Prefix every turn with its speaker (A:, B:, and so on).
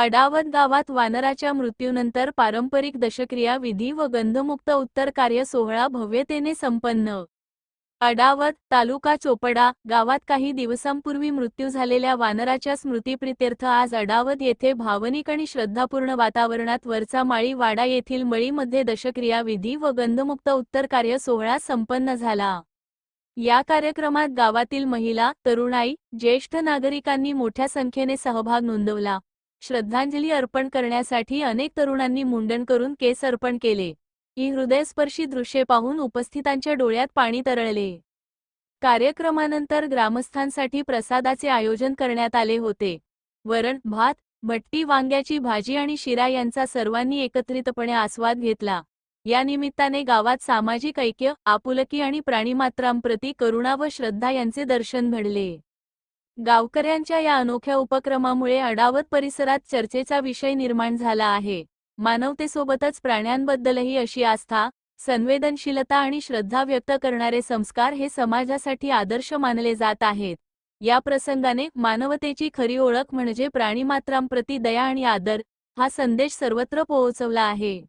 A: अडावत गावात वानराच्या मृत्यूनंतर पारंपरिक दशक्रिया विधी व गंधमुक्त उत्तर कार्य सोहळा भव्यतेने संपन्न. अडावत तालुका चोपडा गावात काही दिवसांपूर्वी मृत्यू झालेल्या वानराच्या स्मृतीप्रित्यर्थ आज अडावत येथे भावनिक आणि श्रद्धापूर्ण वातावरणात वरचा माळी वाडा येथील मळीमध्ये दशक्रिया विधी व गंधमुक्त उत्तर कार्य सोहळा संपन्न झाला. या कार्यक्रमात गावातील महिला तरुणाई ज्येष्ठ नागरिकांनी मोठ्या संख्येने सहभाग नोंदवला. श्रद्धांजली अर्पण करण्यासाठी अनेक तरुणांनी मुंडन करून केस अर्पण केले. ही हृदयस्पर्शी दृश्ये पाहून उपस्थितांच्या डोळ्यात पाणी तरळले. कार्यक्रमानंतर ग्रामस्थांसाठी प्रसादाचे आयोजन करण्यात आले होते. वरण भात भट्टी वांग्याची भाजी आणि शिरा यांचा सर्वांनी एकत्रितपणे आस्वाद घेतला. या निमित्ताने गावात सामाजिक ऐक्य आपुलकी आणि प्राणीमात्रांप्रती करुणा व श्रद्धा यांचे दर्शन घडले. गावकऱ्यांच्या या अनोख्या उपक्रमामुळे अडावत परिसरात चर्चेचा विषय निर्माण झाला आहे. मानवतेसोबतच प्राण्यांबद्दलही अशी आस्था संवेदनशीलता आणि श्रद्धा व्यक्त करणारे संस्कार हे समाजासाठी आदर्श मानले जात आहेत. या प्रसंगाने मानवतेची खरी ओळख म्हणजे प्राणीमात्रांप्रती दया आणि आदर हा संदेश सर्वत्र पोहोचवला आहे.